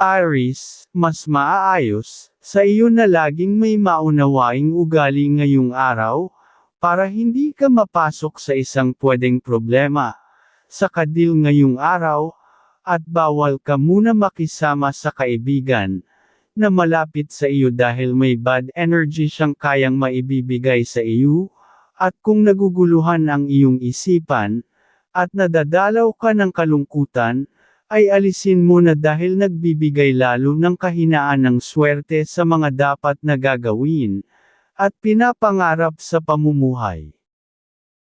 Aris, mas maaayos, sa iyo na laging may maunawaing ugali ngayong araw, para hindi ka mapasok sa isang pwedeng problema. Sa kadil ngayong araw, at bawal ka muna makisama sa kaibigan, na malapit sa iyo dahil may bad energy siyang kayang maibibigay sa iyo, at kung naguguluhan ang iyong isipan, at nadadalaw ka ng kalungkutan, ay alisin mo na dahil nagbibigay lalo ng kahinaan ng swerte sa mga dapat na gagawin, at pinapangarap sa pamumuhay.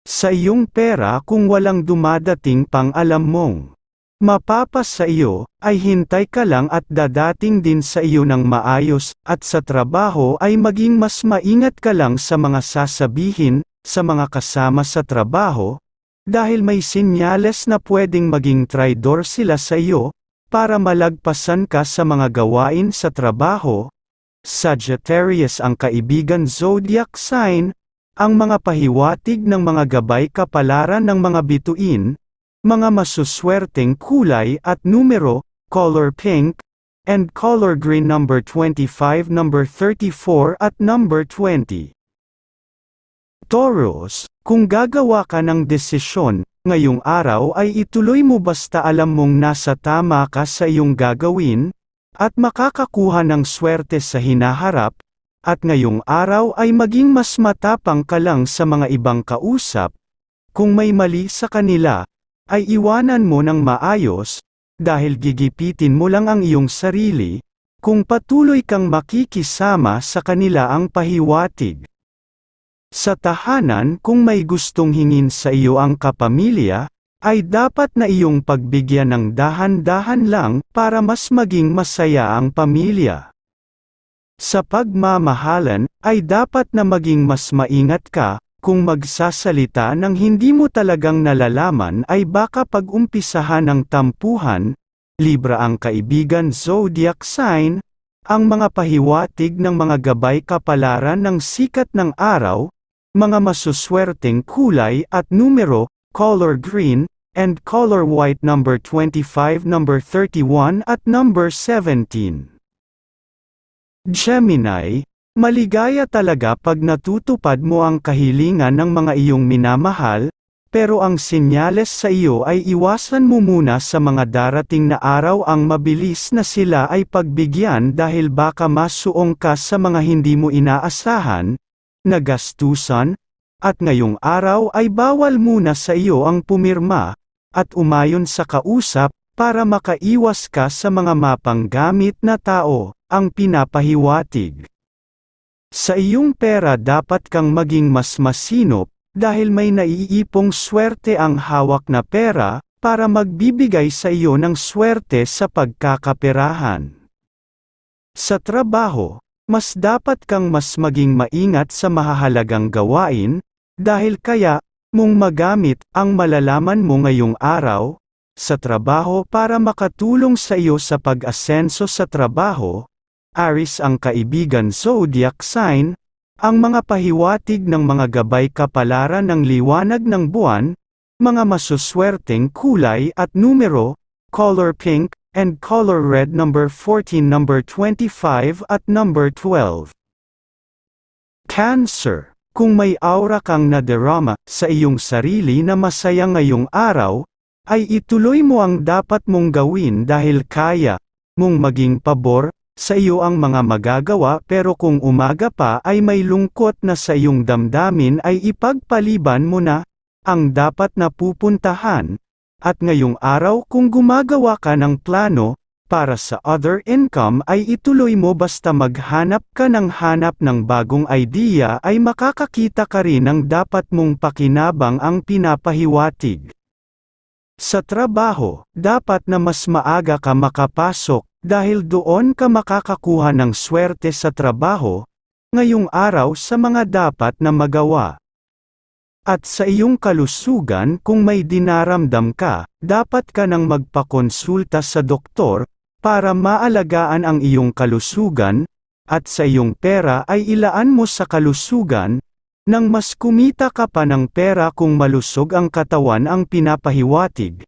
Sa iyong pera kung walang dumadating pang alam mong mapapas sa iyo, ay hintay ka lang at dadating din sa iyo ng maayos, at sa trabaho ay maging mas maingat ka lang sa mga sasabihin, sa mga kasama sa trabaho, dahil may sinyales na pwedeng maging traidor sila sa iyo, para malagpasan ka sa mga gawain sa trabaho. Sagittarius ang kaibigan zodiac sign, ang mga pahiwatig ng mga gabay kapalaran ng mga bituin, mga masuswerteng kulay at numero, color pink, and color green number 25 number 34 at number 20. Taurus, kung gagawa ka ng desisyon, ngayong araw ay ituloy mo basta alam mong nasa tama ka sa iyong gagawin, at makakakuha ng swerte sa hinaharap, at ngayong araw ay maging mas matapang ka lang sa mga ibang kausap, kung may mali sa kanila, ay iwanan mo ng maayos, dahil gigipitin mo lang ang iyong sarili, kung patuloy kang makikisama sa kanila ang pahiwatig. Sa tahanan kung may gustong hingin sa iyo ang kapamilya, ay dapat na iyong pagbigyan ng dahan-dahan lang para mas maging masaya ang pamilya. Sa pagmamahalan, ay dapat na maging mas maingat ka, kung magsasalita ng hindi mo talagang nalalaman ay baka pag-umpisahan ng tampuhan, Libra ang kaibigan zodiac sign, ang mga pahiwatig ng mga gabay kapalaran ng sikat ng araw, mga masuswerteng kulay at numero, color green, and color white number 25 number 31 at number 17. Gemini, maligaya talaga pag natutupad mo ang kahilingan ng mga iyong minamahal, pero ang sinyales sa iyo ay iwasan mo muna sa mga darating na araw ang mabilis na sila ay pagbigyan dahil baka masuong ka sa mga hindi mo inaasahan, nagastusan, at ngayong araw ay bawal muna sa iyo ang pumirma, at umayon sa kausap, para makaiwas ka sa mga mapanggamit na tao, ang pinapahiwatig. Sa iyong pera dapat kang maging mas masinop, dahil may naiipong swerte ang hawak na pera, para magbibigay sa iyo ng swerte sa pagkakaperahan. Sa trabaho, mas dapat kang mas maging maingat sa mahahalagang gawain, dahil kaya, mong magamit ang malalaman mo ngayong araw, sa trabaho para makatulong sa iyo sa pag-asenso sa trabaho, Aris ang kaibigan zodiac sign, ang mga pahiwatig ng mga gabay kapalaran ng liwanag ng buwan, mga masuswerteng kulay at numero, color pink, and color red number 14 number 25 at number 12. Cancer, kung may aura kang nadarama sa iyong sarili na masaya ngayong araw, ay ituloy mo ang dapat mong gawin dahil kaya mong maging pabor sa iyo ang mga magagawa pero kung umaga pa ay may lungkot na sa iyong damdamin ay ipagpaliban mo na ang dapat na pupuntahan at ngayong araw kung gumagawa ka ng plano para sa other income ay ituloy mo basta maghanap ka ng hanap ng bagong idea ay makakakita ka rin ng dapat mong pakinabang ang pinapahiwatig. Sa trabaho, dapat na mas maaga ka makapasok, dahil doon ka makakakuha ng swerte sa trabaho, ngayong araw sa mga dapat na magawa. At sa iyong kalusugan kung may dinaramdam ka, dapat ka nang magpakonsulta sa doktor, para maalagaan ang iyong kalusugan, at sa iyong pera ay ilaan mo sa kalusugan, nang mas kumita ka pa ng pera kung malusog ang katawan ang pinapahiwatig.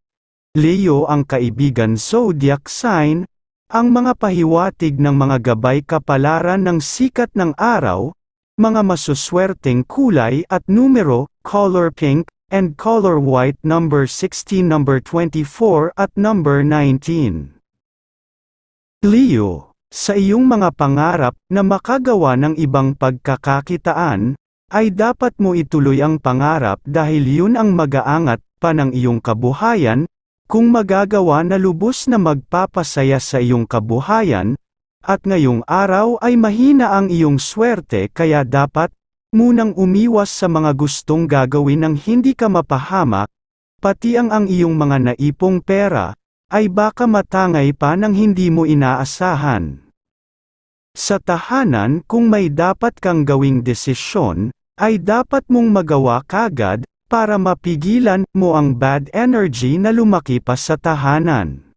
Leo ang kaibigan zodiac sign, Ang mga pahiwatig ng mga gabay kapalaran ng sikat ng araw, mga masuswerteng kulay at numero, color pink, and color white number 16 number 24 at number 19. Leo, sa iyong mga pangarap na makagawa ng ibang pagkakakitaan, ay dapat mo ituloy ang pangarap dahil yun ang mag-aangat pa ng iyong kabuhayan, kung magagawa na lubos na magpapasaya sa iyong kabuhayan, at ngayong araw ay mahina ang iyong swerte kaya dapat, munang umiwas sa mga gustong gagawin ng hindi ka mapahamak, pati ang ang iyong mga naipong pera, ay baka matangay pa ng hindi mo inaasahan. Sa tahanan kung may dapat kang gawing desisyon, ay dapat mong magawa kagad, para mapigilan mo ang bad energy na lumaki pa sa tahanan.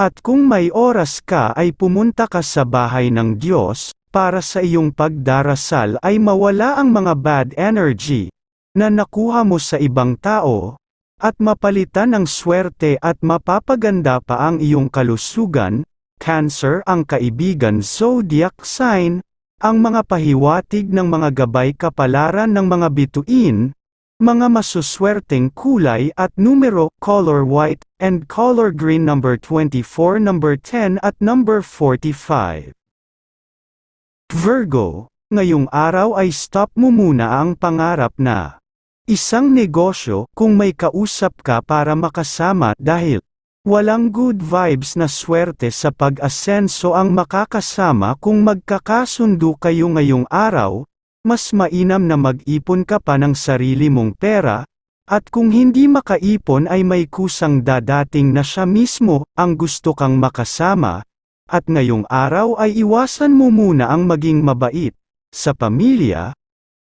At kung may oras ka ay pumunta ka sa bahay ng Diyos, para sa iyong pagdarasal ay mawala ang mga bad energy, na nakuha mo sa ibang tao, at mapalitan ng swerte at mapapaganda pa ang iyong kalusugan, Cancer ang kaibigan zodiac sign, ang mga pahiwatig ng mga gabay kapalaran ng mga bituin, mga masuswerteng kulay at numero, color white, and color green number 24 number 10 at number 45. Virgo, ngayong araw ay stop mo muna ang pangarap na isang negosyo kung may kausap ka para makasama dahil walang good vibes na swerte sa pag-asenso ang makakasama kung magkakasundo kayo ngayong araw, mas mainam na mag-ipon ka pa ng sarili mong pera, at kung hindi makaipon ay may kusang dadating na siya mismo ang gusto kang makasama, at ngayong araw ay iwasan mo muna ang maging mabait sa pamilya,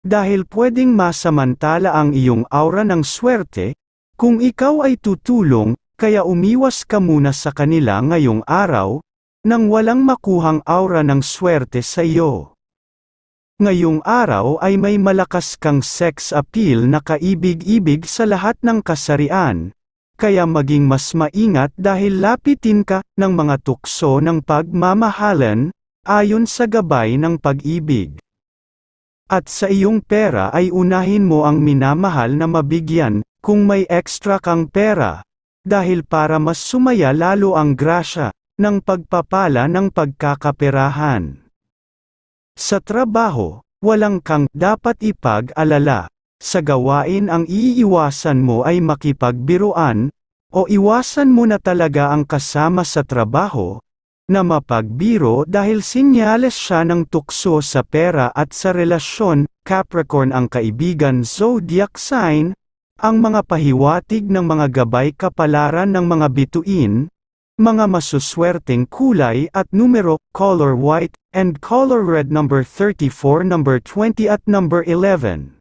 dahil pwedeng masamantala ang iyong aura ng swerte, kung ikaw ay tutulong, kaya umiwas ka muna sa kanila ngayong araw, nang walang makuhang aura ng swerte sa iyo. Ngayong araw ay may malakas kang sex appeal na kaibig-ibig sa lahat ng kasarian, kaya maging mas maingat dahil lapitin ka ng mga tukso ng pagmamahalan, ayon sa gabay ng pag-ibig. At sa iyong pera ay unahin mo ang minamahal na mabigyan, kung may extra kang pera, dahil para mas sumaya lalo ang grasya, ng pagpapala ng pagkakaperahan. Sa trabaho, walang kang dapat ipag-alala. Sa gawain ang iiwasan mo ay makipagbiruan, o iwasan mo na talaga ang kasama sa trabaho, na mapagbiro dahil sinyales siya ng tukso sa pera at sa relasyon, Capricorn ang kaibigan zodiac sign, ang mga pahiwatig ng mga gabay kapalaran ng mga bituin, mga masuswerteng kulay at numero, color white, and color red number 34 number 20 at number 11.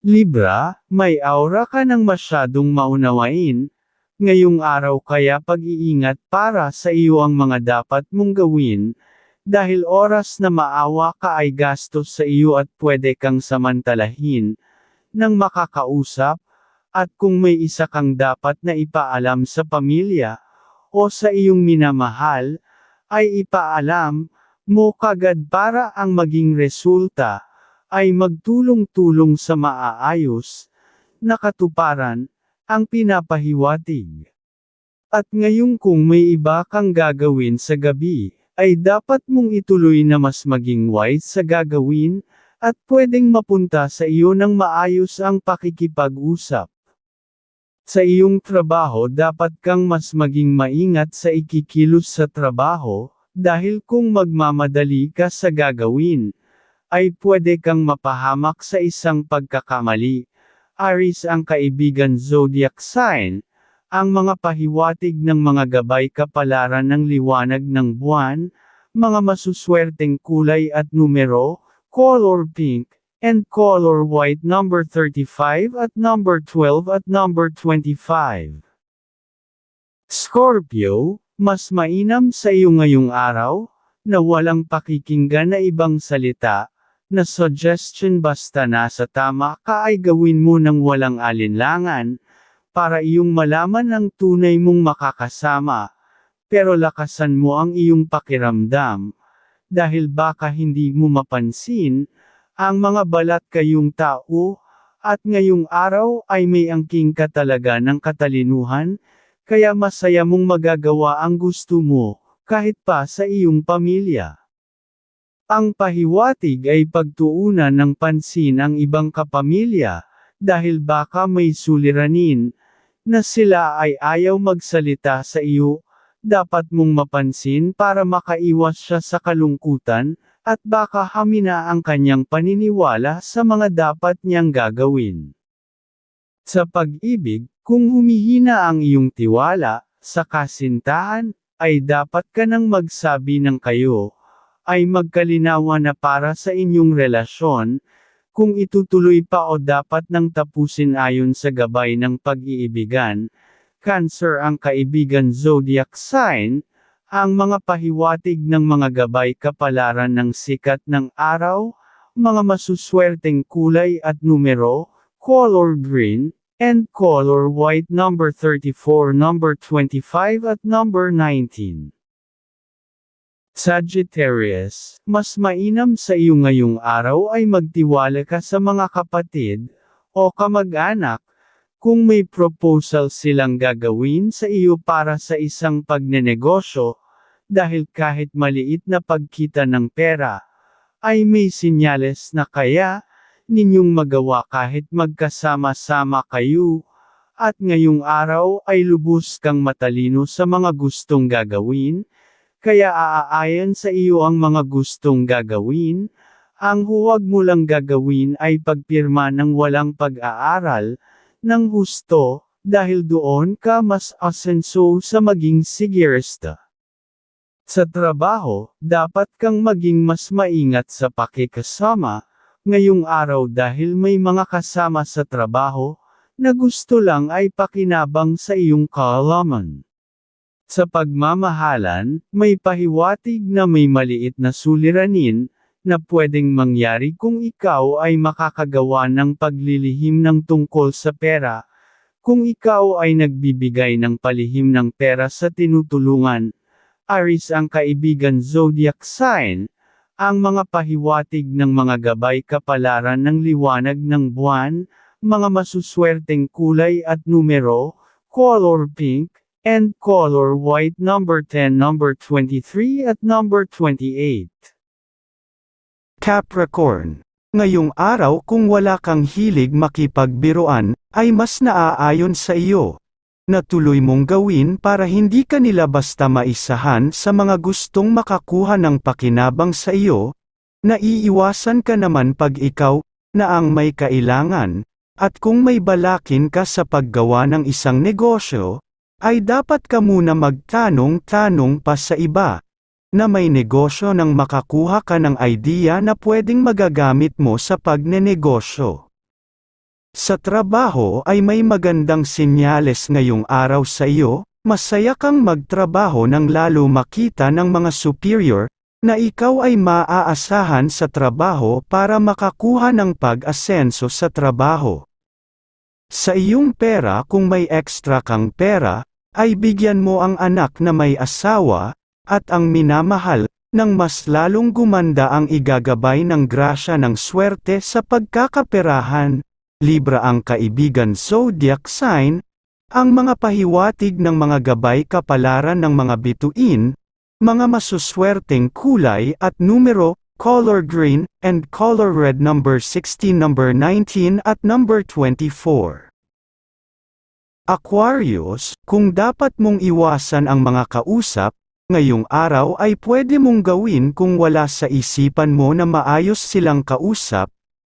Libra, may aura ka ng masyadong maunawain, ngayong araw kaya pag-iingat para sa iyo ang mga dapat mong gawin, dahil oras na maawa ka ay gastos sa iyo at pwede kang samantalahin, ng makakausap, at kung may isa kang dapat na ipaalam sa pamilya, o sa iyong minamahal, ay ipaalam, mo kagad para ang maging resulta, ay magtulong-tulong sa maaayos, na katuparan, ang pinapahiwatig. At ngayong kung may iba kang gagawin sa gabi, ay dapat mong ituloy na mas maging wise sa gagawin, at pwedeng mapunta sa iyo ng maayos ang pakikipag-usap. Sa iyong trabaho dapat kang mas maging maingat sa ikikilos sa trabaho, dahil kung magmamadali ka sa gagawin, ay pwede kang mapahamak sa isang pagkakamali. Aris ang kaibigan zodiac sign, ang mga pahiwatig ng mga gabay kapalaran ng liwanag ng buwan, mga masuswerteng kulay at numero, color pink, and color white number 35 at number 12 at number 25. Scorpio, mas mainam sa iyo ngayong araw, na walang pakikinggan na ibang salita, na suggestion basta nasa tama ka ay gawin mo ng walang alinlangan, para iyong malaman ang tunay mong makakasama, pero lakasan mo ang iyong pakiramdam, dahil baka hindi mo mapansin, ang mga balat kayong tao, at ngayong araw ay may angking ka talaga ng katalinuhan, kaya masaya mong magagawa ang gusto mo, kahit pa sa iyong pamilya. Ang pahiwatig ay pagtuunan ng pansin ang ibang kapamilya, dahil baka may suliranin, na sila ay ayaw magsalita sa iyo, dapat mong mapansin para makaiwas siya sa kalungkutan, at baka hamina ang kanyang paniniwala sa mga dapat niyang gagawin. Sa pag-ibig, kung humihina ang iyong tiwala, sa kasintahan, ay dapat ka nang magsabi ng kayo, ay magkalinawan na para sa inyong relasyon, kung itutuloy pa o dapat nang tapusin ayon sa gabay ng pag-iibigan. Cancer ang kaibigan zodiac sign, ang mga pahiwatig ng mga gabay kapalaran ng sikat ng araw, mga masuswerteng kulay at numero, color green, and color white number 34 number 25 at number 19. Sagittarius, mas mainam sa iyo ngayong araw ay magtiwala ka sa mga kapatid, o kamag-anak, kung may proposal silang gagawin sa iyo para sa isang pagnenegosyo, dahil kahit maliit na pagkita ng pera, ay may sinyales na kaya, ninyong magawa kahit magkasama-sama kayo, at ngayong araw ay lubos kang matalino sa mga gustong gagawin, kaya aaayan sa iyo ang mga gustong gagawin, ang huwag mo lang gagawin ay pagpirma ng walang pag-aaral, ng husto, dahil doon ka mas asenso sa maging sigirista. Sa trabaho, dapat kang maging mas maingat sa pakikasama, ngayong araw dahil may mga kasama sa trabaho, na gusto lang ay pakinabang sa iyong kaalaman. Sa pagmamahalan, may pahiwatig na may maliit na suliranin, na pwedeng mangyari kung ikaw ay makakagawa ng paglilihim ng tungkol sa pera, kung ikaw ay nagbibigay ng palihim ng pera sa tinutulungan. Aris ang kaibigan zodiac sign, ang mga pahiwatig ng mga gabay kapalaran ng liwanag ng buwan, mga masuswerteng kulay at numero, color pink, and color white number 10 number 23 at number 28. Capricorn. Ngayong araw kung wala kang hilig makipagbiruan, ay mas naaayon sa iyo. Na tuloy mong gawin para hindi ka nila basta maisahan sa mga gustong makakuha ng pakinabang sa iyo, naiiwasan ka naman pag ikaw, na ang may kailangan, at kung may balakin ka sa paggawa ng isang negosyo, ay dapat ka muna magtanong-tanong pa sa iba, na may negosyo nang makakuha ka ng idea na pwedeng magagamit mo sa pagnenegosyo. Sa trabaho ay may magandang sinyales ngayong araw sa iyo, masaya kang magtrabaho nang lalo makita ng mga superior, na ikaw ay maaasahan sa trabaho para makakuha ng pag-asenso sa trabaho. Sa iyong pera kung may extra kang pera, ay bigyan mo ang anak na may asawa, at ang minamahal, nang mas lalong gumanda ang igagabay ng grasya ng swerte sa pagkakaperahan. Libra ang kaibigan zodiac sign, ang mga pahiwatig ng mga gabay kapalaran ng mga bituin, mga masuswerteng kulay at numero, color green, and color red number 16 number 19 at number 24. Aquarius, kung dapat mong iwasan ang mga kausap, ngayong araw ay pwede mong gawin kung wala sa isipan mo na maayos silang kausap,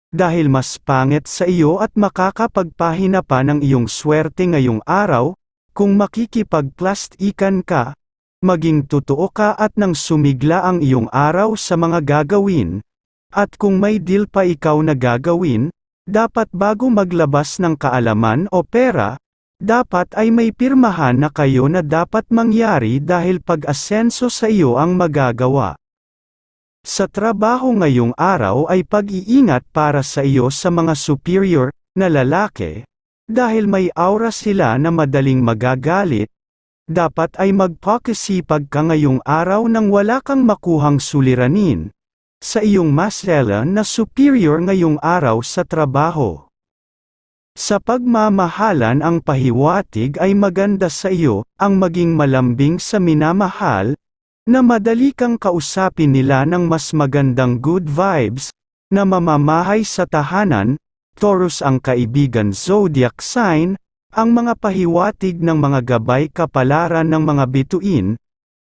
dahil mas pangit sa iyo at makakapagpahina pa ng iyong swerte ngayong araw, kung makikipagplastikan ka, maging totoo ka at nang sumigla ang iyong araw sa mga gagawin, at kung may deal pa ikaw na gagawin, dapat bago maglabas ng kaalaman o pera, dapat ay may pirmahan na kayo na dapat mangyari dahil pag-asenso sa iyo ang magagawa. Sa trabaho ngayong araw ay pag-iingat para sa iyo sa mga superior na lalaki, dahil may aura sila na madaling magagalit, dapat ay magpakasipag ka ngayong araw nang wala kang makuhang suliranin sa iyong masela na superior ngayong araw sa trabaho. Sa pagmamahalan ang pahiwatig ay maganda sa iyo, ang maging malambing sa minamahal, na madali kang kausapin nila ng mas magandang good vibes, na mamamahay sa tahanan, Taurus ang kaibigan zodiac sign, ang mga pahiwatig ng mga gabay kapalaran ng mga bituin,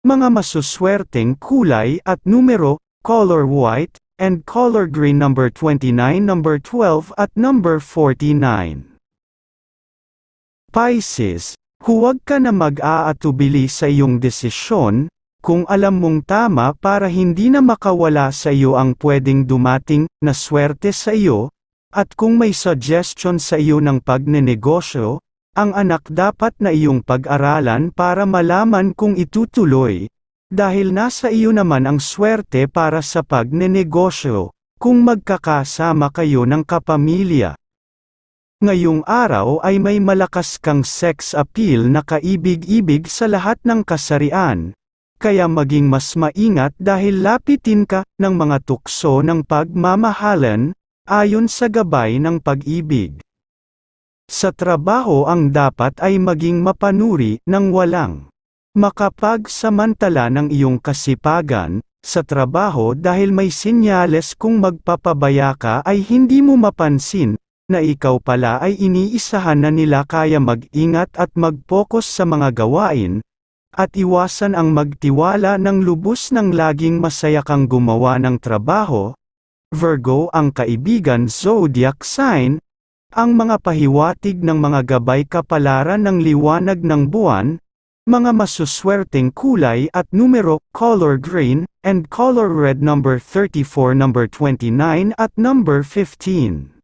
mga masuswerteng kulay at numero, color white, and color green number 29, number 12 at number 49. Pisces, huwag ka na mag-aatubili sa iyong desisyon, kung alam mong tama para hindi na makawala sa iyo ang pwedeng dumating na swerte sa iyo, at kung may suggestion sa iyo ng pagnenegosyo, ang anak dapat na iyong pag-aralan para malaman kung itutuloy, dahil nasa iyo naman ang swerte para sa pagnenegosyo, kung magkakasama kayo ng kapamilya. Ngayong araw ay may malakas kang sex appeal na kaibig-ibig sa lahat ng kasarian, kaya maging mas maingat dahil lapitin ka ng mga tukso ng pagmamahalan, ayon sa gabay ng pag-ibig. Sa trabaho ang dapat ay maging mapanuri ng walang makapagsamantala ng iyong kasipagan, sa trabaho dahil may sinyales kung magpapabaya ka ay hindi mo mapansin, na ikaw pala ay iniisahan na nila kaya mag-ingat at mag-focus sa mga gawain, at iwasan ang magtiwala ng lubos ng laging masaya kang gumawa ng trabaho. Virgo ang kaibigan zodiac sign, ang mga pahiwatig ng mga gabay kapalaran ng liwanag ng buwan, mga masuswerteng kulay at numero, color green, and color red number 34 number 29 at number 15.